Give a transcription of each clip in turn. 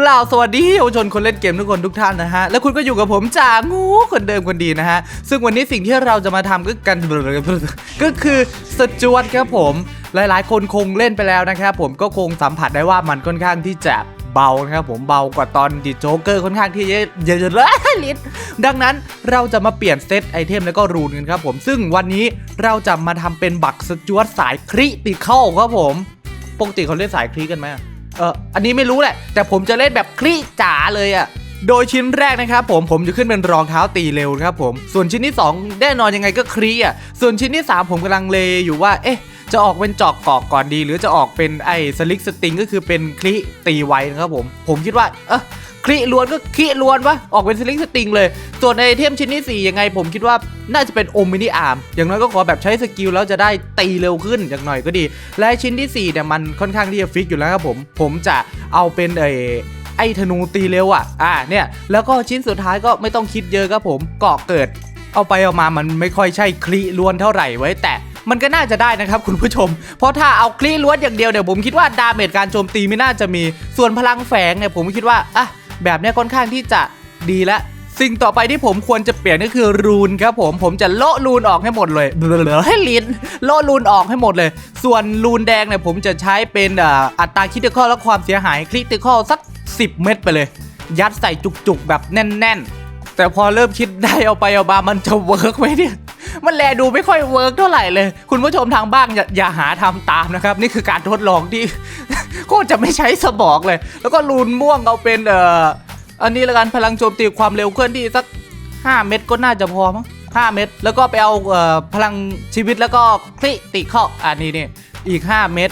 กล่าวสวัสดีเยาวชนคนเล่นเกมทุกคนทุกท่านนะฮะ และคุณก็อยู่กับผมจ่างูคนเดิมคนดีนะฮะ ซึ่งวันนี้สิ่งที่เราจะมาทำก็กันก็คือสจวตครับผม หลายๆ คนคงเล่นไปแล้วนะครับผมก็คงสัมผัสได้ว่ามันค่อนข้างที่จะเบานะครับผมเบากว่าตอนดิโจ๊กเกอร์ค่อนข้างที่จะเยอะเลยลิ้นดังนั้นเราจะมาเปลี่ยนเซตไอเทมแล้วก็รูนกันครับผม ซึ่งวันนี้เราจะมาทำเป็นบักสจวตสายคริติเข้าครับผม ปกติเขาเล่นสายคลิกันไหม เอออันนี้ไม่รู้แหละ แต่ผมจะเล่นแบบคลิจ๋าเลยอะโดยชิ้นแรกนะครับผมผมจะขึ้นเป็นรองเท้าตีเร็วครับผม ส่วนชิ้นที่ 2 แน่นอนยังไงก็คลีอะส่วนชิ้นที่ 3 ผมกำลังเลอยู่ว่าเอ๊ะ จะออกเป็นจอกกอกก่อนดี หรือจะออกเป็นไอ้สลิกสติงก็คือเป็นคลิตีไว้นะครับผม ผมคิดว่าเออคลิล้วนก็คลิล้วนวะออกเป็นสลิกสติงเลย ส่วนไอเทมชิ้นที่ 4 ยังไงผมคิดว่าน่าจะเป็นโอมินิอาร์มอย่างน้อยก็ขอแบบใช้สกิลแล้วจะได้ตีเร็วขึ้นอย่างหน่อยก็ดี และชิ้นที่4เนี่ยมันค่อนข้างที่จะฟิกอยู่แล้วครับผม ผมจะเอาเป็นเอไอธนูตีเร็วอะ อ่าเนี่ย แล้วก็ชิ้นสุดท้ายก็ไม่ต้องคิดเยอะครับผมเกาะเกิด เอาไปเอามามันไม่ค่อยใช่คลีล้วนเท่าไหร่ไว้แต่ มันก็น่าจะได้นะครับคุณผู้ชม เพราะถ้าเอาคลีล้วนอย่างเดียวเดี๋ยวผมคิดว่าดาเมจการโจมตีไม่น่าจะมี ส่วนพลังแฝงเนี่ยผมคิดว่าอะแบบเนี้ยค่อนข้างที่จะดีแล้วสิ่งต่อไปที่ผมควรจะเปลี่ยนก็คือรูนครับผมผมจะโละรูนออกให้หมดเลยเหลือให้ลิ้นโละรูนออกให้หมดเลย ส่วนรูนแดงเนี่ยผมจะใช้เป็นอ,อัตราคิดข้อและความเสียหายคริติคอลสัก 10 เม็ดไปเลย ยัดใส่จุกๆแบบแน่น ๆ แต่พอเริ่มคิดได้เอาไปเอามามันจะเวิร์กไหมเนี่ย มันแลดูไม่ค่อยเวิร์กเท่าไหร่เลย คุณผู้ชมทางบ้านอย่าอย่าหาทำตามนะครับ นี่คือการทดลองที่ โคตรจะไม่ใช้สมองเลย แล้วก็รูนม่วงเอาเป็นเอ่ออันนี้ละกันพลังโจมตีความเร็วเคลื่อนที่สัก 5 เม็ดก็น่าจะพอมั้ง5เม็ดแล้วก็ไปเอาเอ่อพลังชีวิตแล้วก็คลิติเข้าอันนี้นี่อีก 5 เม็ด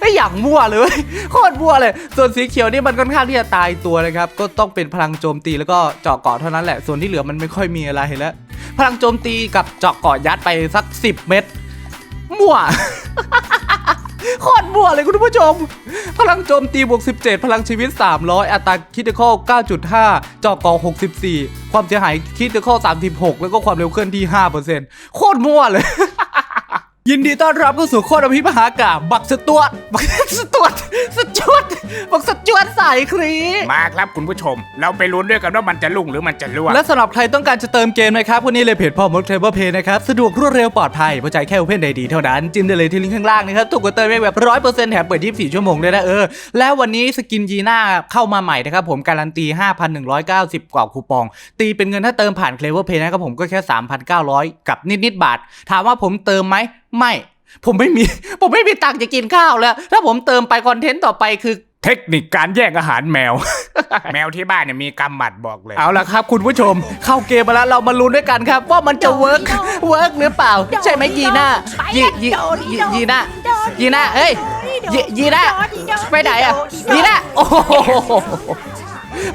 ไอ้อย่างมั่วเลยเว้ยโคตรมั่วเลย ส่วนสีเขียวนี่มันค่อนข้างที่จะตายตัวนะครับ ก็ต้องเป็นพลังโจมตีแล้วก็เจาะเกาะเท่านั้นแหละ ส่วนที่เหลือมันไม่ค่อยมีอะไรแล้ว พลังโจมตีกับเจาะเกาะยัดไปสัก 10 เม็ดมั่วโคตรมั่วเลยคุณผู้ชม พลังโจมตีบวก 17 พลังชีวิต 300 อัตราคิดคอล9.5 เจาะเกาะ64 ความเสียหายคิดคอล36 แล้วก็ความเร็วเคลื่อนที่ 5%โคตรมั่วเลย ยินดีต้อนรับเข้าสู่โคตรอภิมหากาบบักสตวดบักสตวดสจวดบักสจวดสายครีมาครับคุณผู้ชม เราไปลุ้นด้วยกันว่ามันจะลุ่งหรือมันจะล่วงและสำหรับใครต้องการจะเติมเกมนะครับวันนี้เลยเพจพ่อมดเทเบิลเพย์นะครับ สะดวกรวดเร็วปลอดภัยเพราะใจแค่โอเพนไดดีเท่านั้น จิ้มได้เลยที่ลิงก์ข้างล่างนะครับถูกกว่าเติมเองแบบร้อยเปอร์เซ็นต์แถมเปิด 24 ชั่วโมงด้วยนะเออ แล้ววันนี้สกินยีน่าเข้ามาใหม่นะครับผมการันตี 5,190 กว่าคูปอง ตีเป็นเงินถ้าเติมผ่านเคลเวอร์เพย์นะครับผมก็แค่ 3,900 กับนิดๆบาท ถามว่าผมเติมไหมไม่ ผมไม่มี ผมไม่มีตังค์จะกินข้าวแล้ว ถ้าผมเติมไปคอนเทนต์ต่อไปคือเทคนิคการแย่งอาหารแมว แมวที่บ้านเนี่ยมีกำหมัดบอกเลย เอาละครับคุณผู้ชม เข้าเกมมาแล้วเรามาลุ้นด้วยกันครับ ว่ามันจะเวิร์กเวิร์กหรือเปล่า ใช่ไหมยีน่ายียียียีน่ายีน่าเอ้ยยียีน่าไปไหนอะยีน่าโอ้โห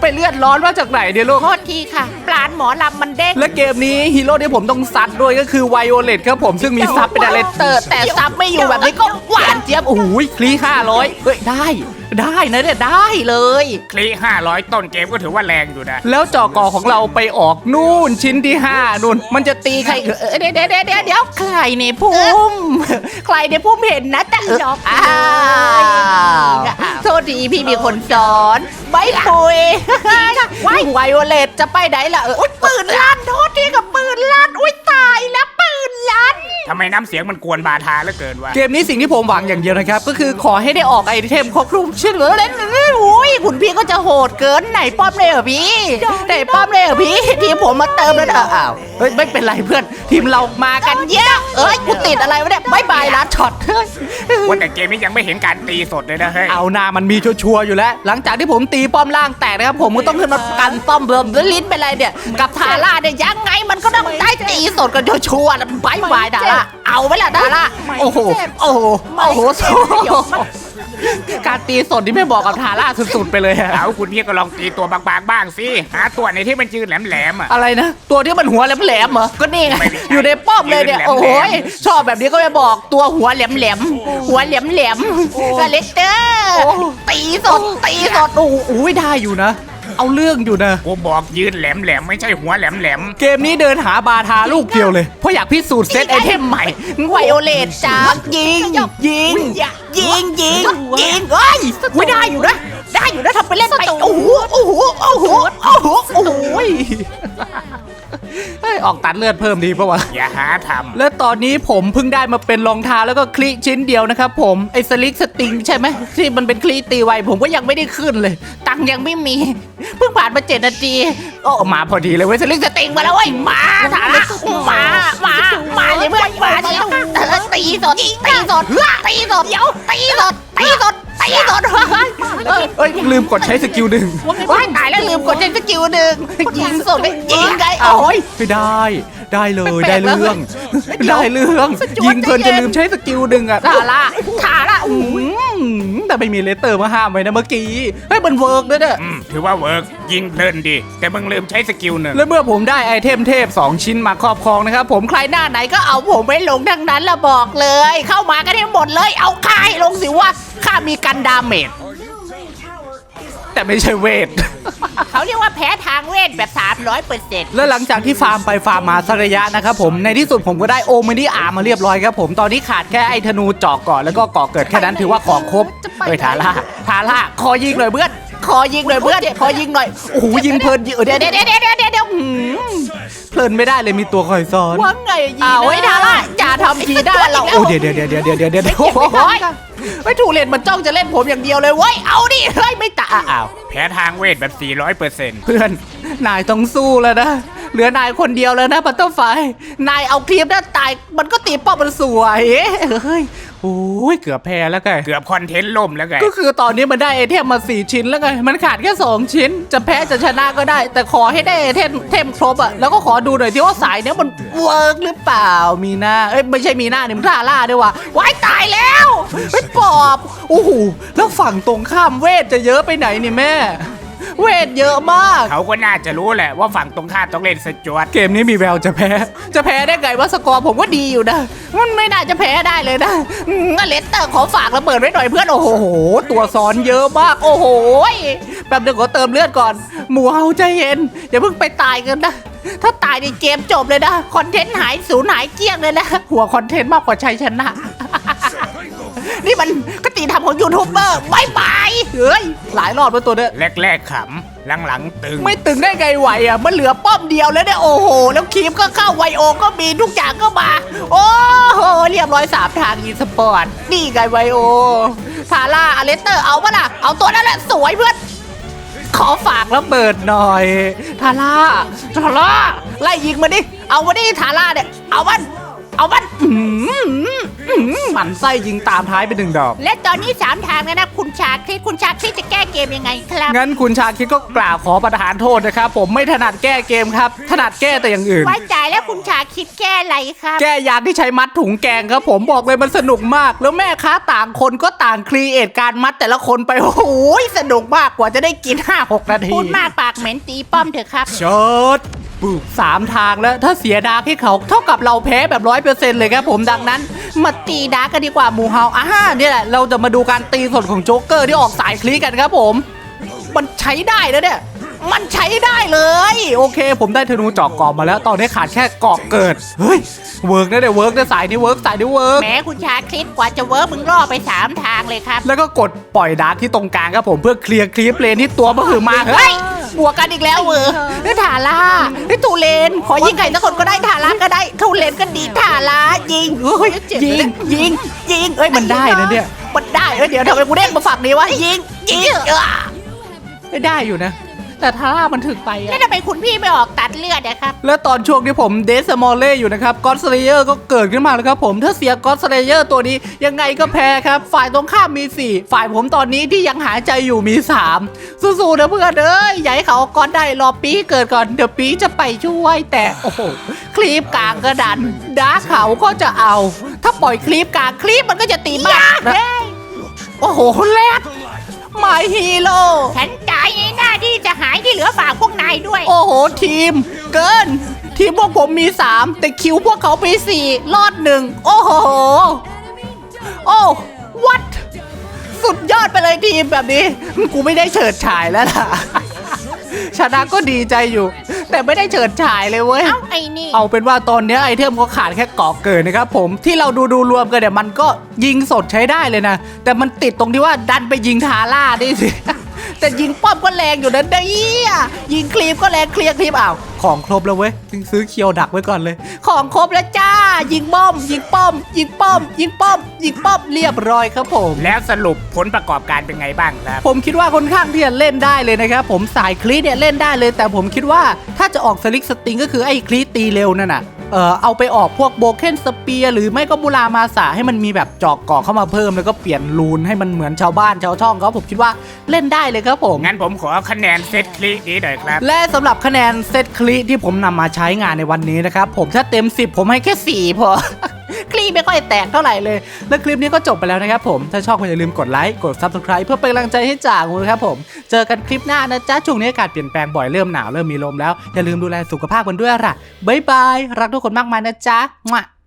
ไปเลือดร้อนมาจากไหนเนี่ยลูก โทษทีค่ะ ปลานหมอลำมันเด้งและเกมนี้ฮีโร่ที่ผมต้องซัดด้วยก็คือไวโอเลตครับผมซึ่งมีซับเป็นอะไรเตอร์ แต่ซับไม่อยู่แบบนี้ก็หวานเจี๊ยบโอ้โหคลีห้าร้อยเฮ้ยได้ ได้นะเนี่ยได้เลย คลี500ต้นเกมก็ถือว่าแรงอยู่นะ แล้วจอกอของเราไปออกนู่นชิ้นที่ห้านู่น มันจะตีใครเออเออเดี๋ยวเดี๋ยวเดี๋ยวเดี๋ยวเดี๋ยวใครเนี่ยพุ่มใครเนี่ยพุ่มเห็นนะแต่เออดอกอ้าวโทษทีพี่มีคนสอนไม่ปุยไวโอเลตจะไปไหนล่ะเอออุ้ยปืนลั่นโทษทีกับปืนลั่นอุ้ยตายแล้วปืนลั่น ทำไมน้ำเสียงมันกวนบาทาเหลือเกินวะ เกมนี้สิ่งที่ผมหวังอย่างเดียวนะครับ ก็คือขอให้ได้ออกไอเทมครบคลุมเชื่อเหลือเล่นโอ้ยคุณพี่ก็จะโหดเกินไหนป้อมเลยเหรอพี่ไหนป้อมเลยเหรอพี่ทีมผมมาเติมแล้วนะอ้าวเฮ้ยไม่เป็นไรเพื่อน ทีมเรามากันเยอะเอ้ยกูติดอะไรวะเนี่ยบายบายลัดช็อตเฮ้ยว่าแต่เกมนี้ยังไม่เห็นการตีสดเลยนะเฮ้ยเอาหน้ามันมีชัวร์ๆอยู่แล้ว หลังจากที่ผมตีป้อมล่างแตกนะครับผมก็ต้องขึ้นมากันป้อมเบิ่มแล้วลิ้นเป็นไรเนี่ยกับทาร่าเนี่ยยังไงมันก็ต้องได้ตีสดกันชัวร์ๆนะบายบายดาร่าเอาไว้ละดาร่าโอ้โหโอ้โหโอ้โห การตีสดนี่ไม่บอกกับทาร่าสุดๆไปเลยอะเอาคุณพี่ก็ลองตีตัวบางๆบ้างสิหาตัวไหนที่มันยืนแหลมๆอะ อะไรนะ ตัวที่มันหัวแหลมๆเหรอ ก็นี่ไงไม่ได้อยู่ในป้อมเลยเนี่ยยืนแหลมๆโอ้โหยชอบแบบนี้ก็ไม่บอกตัวหัวแหลมๆ หัวแหลมๆกาเลสเตอร์ ตีสด ตีสด โอ้โหได้อยู่นะ เอาเรื่องอยู่นะ กูบอกยืนแหลมแหลมไม่ใช่หัวแหลมแหลมเกมนี้เดินหาบาทาลูกเดียวเลย เพราะอยากพิสูจน์เซตไอเทมใหม่ไวโอเลตจ้ายิงยิงยิงยิงยิงเอ้ยไม่ได้อยู่นะ ได้อยู่นะทำไปเล่นไปโอ้โหโอ้โหโอ้โหโอ้โหโอ้โห ฮ้ยออกตัดเลือดเพิ่มดีปะวะ อย่าหาทและตอนนี้ผมเพิ่งได้มาเป็นรองเท้าแล้วก็คลิชิ้นเดียวนะครับผม ไอ้สลิกสติงใช่ไหมที่มันเป็นคลิตีไวผมก็ยังไม่ได้ขึ้นเลย ตังค์ยังไม่มี เพิ่งผ่านมาเจ็ดนาทีโอ้มาพอดีเลยเว้ยสลิกสติงมาแล้วเว้ยมาถาละมามามาเลยเพื่อนมาเลยตีสดตีสดตีสดเดี๋ยวตีสดตีสด ตีสดเอ้ยเอ้ยลืมกดใช้สกิลหนึ่งว้ายตายแล้วลืมกดใช้สกิลหนึ่งยิงสดยิงไงโอ้ยไม่ได้ ได้เลยได้เรื่อง ได้เรื่องยิงเพลินจะลืมใช้สกิลหนึ่งอะทาร่าทาร่าอืมแต่ไม่มีเลสเตอร์มาห้ามไว้นะเมื่อกี้เฮ้ยมันเวิร์กด้วยเนี่ยำอืมถือว่าเวิร์กยิงเพลินดี แต่มึงลืมใช้สกิลหนึ่งแล้วเมื่อผมได้ไอเทมเทพ 2 ชิ้นมาครอบครองนะครับผมใครหน้าไหนก็เอาผมไม่ลงทั้งนั้นละบอกเลย เข้ามากันให้หมดเลยเอาค่ายลงสิว่าข้ามีกันดาเมจ แต่ไม่ใช่เวท เขาเรียกว่าแพ้ทางเวทแบบ300เปอร์เซ็นต์และหลังจากที่ฟาร์มไปฟาร์มมาสักระยะนะครับผมในที่สุดผมก็ได้โอมินิอาร์มาเรียบร้อยครับผมตอนนี้ขาดแค่ไอ้ธนูเจอกก่อนแล้วก็ก่อเกิดแค่นั้นถือว่าของครบเฮ้ยทาร่าทาร่าคอยิงหน่อยเพื่อนคอยิงหน่อยเพื่อนคอยิงหน่อยโอ้โหยิงเพลินยิงเออเดี๋ยวเดี๋ยวเดี๋ยวเดี๋ยวเดี๋ยวเดี๋ยวหืมเพลินไม่ได้เลยมีตัวคอยซ้อนว่าไงยีอ้าวเฮ้ยทาร่าอย่าทำยีได้เราโอ้เดี๋ยวเดี๋ยวเดี๋ยวเดี๋ยวเดี๋ยวเดี๋ยวเดี๋ยวไม่โอ้เก็บโห ไม่ได้ไม่ถูกเล่นมันจ้องจะเล่นผมอย่างเดียวเลยเว้ย เอาดิ เฮ้ย ไม่ตาอ้าว แพ้ทางเวทแบบ 400เปอร์เซ็นต์เพื่อน นายต้องสู้แล้วนะ เหลือนายคนเดียวแล้วนะบัตเตอร์ไฟนายเอาคลิปนั้นตาย มันก็ตีป้อมมันสวยเฮ้ยโอ้ยเกือบแพ้แล้วไงเกือบคอนเทนต์ล่มแล้วไงก็คือตอนนี้มันได้ไอเทมมาสี่ชิ้นแล้วไงมันขาดแค่2ชิ้น จะแพ้จะชนะก็ได้ แต่ขอให้ได้ไอเทมเทมครบอะแล้วก็ขอดูหน่อยที่ว่าสายเนี้ยมันเวิร์กหรือเปล่ามีหน้าเอ้ยไม่ใช่มีหน้าเนี่ยมันท่าล่าด้วยว่ะว้ายตายแล้วไอ้ยปอบโอ้โหแล้วฝั่งตรงข้ามเวทจะเยอะไปไหนนี่แม่ เวทเยอะมาก เขาก็น่าจะรู้แหละว่าฝั่งตรงข้ามต้องเล่นสจวตเกมนี้มีแววจะแพ้ จะแพ้ได้ไงว่าสกอร์ผมก็ดีอยู่นะ มันไม่น่าจะแพ้ได้เลยนะอืมงั้นเลสเตอร์ขอฝากระเบิดไว้หน่อยเพื่อน โอ้โห ตัวซ้อนเยอะมาก โอ้โหแบบเดี๋ยวขอเติมเลือดก่อน หมูเฮาใจเย็น อย่าเพิ่งไปตายกันนะ ถ้าตายในเกมจบเลยนะ คอนเทนต์หายสูญหายเกลี้ยงเลยนะ หัวคอนเทนต์มากกว่าชัยชนะ นี่มันกติธรรมของยูทูบเบอร์บายบายเฮ้ยหลายรอบแล้วตัวเนี้ยแรกๆขำหลังๆตึง ไม่ตึงได้ไงไหวอะมันเหลือป้อมเดียวแล้วเนี่ยโอ้โห แล้วคีมก็เข้าไวโอก็มีทุกอย่างก็มา โอ้โห เรียบร้อยสามทางอีสปอร์ตนี่ไงไวโอทาร่าอเลสเตอร์เอาปะล่ะเอาตัวนั้นแหละสวยเพื่อนขอฝากแล้วเปิดหน่อย ทาร่าทาร่าไล่ยิงมาดิ เอามาดิทาร่าเนี่ย เอามัน เอามันอื้อหืออื้อหือหมันไส้ยิงตามท้ายไปหนึ่งดอก และตอนนี้ 3 ทางแล้วนะ คุณชาคริสคุณชาคริสจะแก้เกมยังไงครับ งั้นคุณชาคิดก็กล่าวขอประทานโทษนะครับ ผมไม่ถนัดแก้เกมครับ ถนัดแก้แต่อย่างอื่น ไว้ใจแล้วคุณชาคิดแก้อะไรครับ แก้ยางที่ใช้มัดถุงแกงครับ ผมบอกเลยมันสนุกมาก แล้วแม่ค้าต่างคนก็ต่างครีเอทการมัดแต่ละคนไป โอ้โหสนุกมากกว่าจะได้กิน 5-6 นาทีพูดมากปากเหม็นตีป้อมเถอะครับ ชด ปุกสามทางแล้วถ้าเสียดาร์กให้เขาเท่ากับเราแพ้แบบร้อยเปอร์เซ็นต์เลยครับผมดังนั้น มาตีดาร์กกันดีกว่าหมูเฮาอ่าเนี่ยแหละเราจะมาดูการตีสดของโจ๊กเกอร์ที่ออกสายคลีกันครับผม มันใช้ได้แล้วเนี่ยมันใช้ได้เลย โอเค ผมได้ธนูเจอกกรอบมาแล้วตอนนี้ขาดแค่เกาะเกิด เฮ้ยเวิร์กนะเนี่ยเวิร์กนะสายนี้เวิร์กสายนี้เวิร์กแหมคุณชาคริสกว่าจะเวิร์กมึงล่อไป 3 ทางเลยครับ แล้วก็กดปล่อยดาร์กที่ตรงกลางครับผมเพื่อเคลียร์คลิปเลนที่ตัวมันคือมาเฮ้ย บวกกันอีกแล้วเวอร์นี่ทาร่านี่ตูเลน ขอยิงใครสักคนก็ได้ทาร่าก็ได้ตูเลนก็ดีทาร่ายิงเฮ้ยยิงยิงยิงเอ้ยมันได้นะเนี่ยมันได้เอ้ยเดี๋ยวทำไมกูเด้งมาฝั่งนี้วะยิงยิงเออไม่ได้อยู่นะ แต่ทาร่ามันถึกไปอะแล้วทำไมคุณพี่ไม่ออกตัดเลือดนะครับ แล้วตอนช่วงที่ผมเดสมอลเล่อยู่นะครับก็อดสเลเยอร์ก็เกิดขึ้นมาแล้วครับผมถ้าเสียก็อดสเลเยอร์ตัวนี้ยังไงก็แพ้ครับ ฝ่ายตรงข้ามมี 4 ฝ่ายผมตอนนี้ที่ยังหายใจอยู่มี 3 สู้ๆนะเพื่อนเอ้ยอย่าให้เขาก้อนได้รอปีเกิดก่อนเดี๋ยวปีจะไปช่วยแต่โอ้โหคลิปกลางก็ดันดาร์คเขาก็จะเอา ถ้าปล่อยคลิปกลางคลิปมันก็จะตีมากนะโอ้โหแรด ไม่ฮีโร่ฉันจ่ายในหน้าที่จะหายที่เหลือฝากพวกนายด้วย โอ้โห ทีม เกิน ทีมพวกผมมี 3 แต่คิวพวกเขาไป4รอดหนึ่งโอ้โห โอ้วัดสุดยอดไปเลยทีมแบบนี้ กูไม่ได้เฉิดฉายแล้วล่ะ ชนะก็ดีใจอยู่ แต่ไม่ได้เฉิดฉายเลยเว้ย เอ้าไอ้นี่ เอาเป็นว่าตอนเนี้ยไอเทมก็ขาดแค่เกาะเกิดนะครับผมที่เราดูดูรวมกันเนี่ยมันก็ยิงสดใช้ได้เลยนะ แต่มันติดตรงที่ว่าดันไปยิงทาร่าได้สิ แต่ยิงป้อมก็แรงอยู่นะเนี่ยยิงคลีปก็แรงเคลียร์คลีปอ้าวของครบแล้วเว้ยจึงซื้อเคียวดักไว้ก่อนเลย ของครบแล้วจ้า ยิงป้อม ยิงป้อม ยิงป้อม ยิงป้อม ยิงป้อมเรียบร้อยครับผม แล้วสรุปผลประกอบการเป็นไงบ้างครับ ผมคิดว่าค่อนข้างที่จะเล่นได้เลยนะครับผมสายคลีเนี่ยเล่นได้เลย แต่ผมคิดว่าถ้าจะออกสลิกสติงก็คือไอ้คลีตีเร็วนั่นน่ะ เออเอาไปออกพวกโบเคนสเปียร์หรือไม่ก็บุรามาสาให้มันมีแบบจอกก่อเข้ามาเพิ่มแล้วก็เปลี่ยนรูนให้มันเหมือนชาวบ้านชาวช่องเขาผมคิดว่าเล่นได้เลยครับผม งั้นผมขอคะแนนเซตคลินี้หน่อยครับ และสำหรับคะแนนเซตคลีที่ผมนำมาใช้งานในวันนี้นะครับผมถ้าเต็ม 10 ผมให้แค่4พอคลี ไม่ค่อยแตกเท่าไหร่เลย และคลิปนี้ก็จบไปแล้วนะครับผม ถ้าชอบก็อย่าลืมกดไลค์ กด Subscribe เพื่อเป็นกำลังใจให้จ่างูนะครับผม เจอกันคลิปหน้านะจ๊ะ ช่วงนี้อากาศเปลี่ยนแปลงบ่อยเริ่มหนาวเริ่มมีลมแล้ว อย่าลืมดูแลสุขภาพกันด้วยล่ะบ๊ายบาย รักทุกคนมากมายนะจ๊ะมั่ว